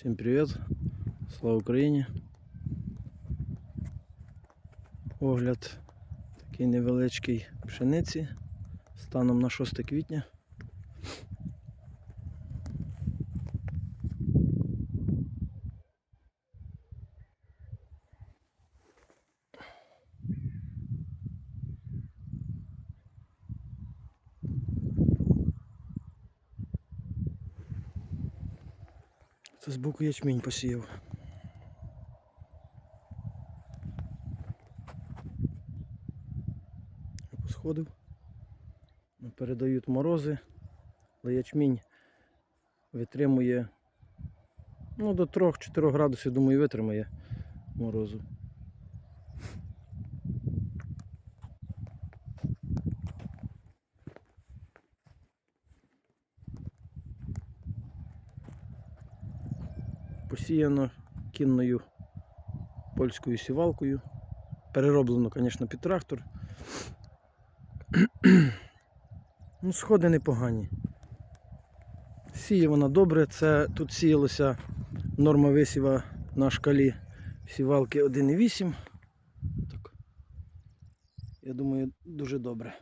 Всім привіт! Слава Україні! Огляд такий невеличкий пшениці станом на 6 квітня. Це боку ячмінь посіяв. Сходив. Ну, Передають морози, але ячмінь витримує ну, до 3-4 градусів, думаю, витримає морозу. Посіяно кінною польською сівалкою. Перероблено, звісно, під трактор. ну, сходи непогані. Сіє вона добре, це тут сіялося норма висіва на шкалі сівалки 1,8. Так. Я думаю, дуже добре.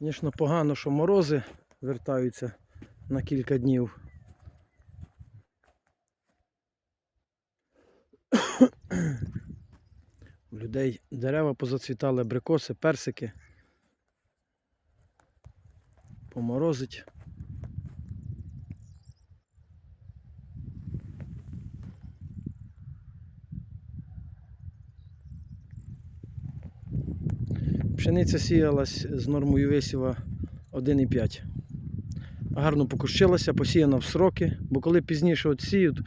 Звісно, погано, що морози вертаються на кілька днів. У людей дерева позацвітали, абрикоси, персики. Поморозить. Пшениця сіялась з нормою висіва 1,5. Гарно покущилася, посіяна в сроки, бо коли пізніше сіють,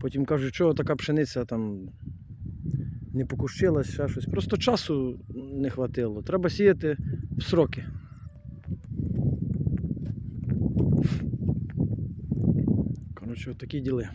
потім кажуть, що така пшениця там не покущилась, ще щось. Просто часу не хватило. Треба сіяти в сроки. Коротше, от такі діли.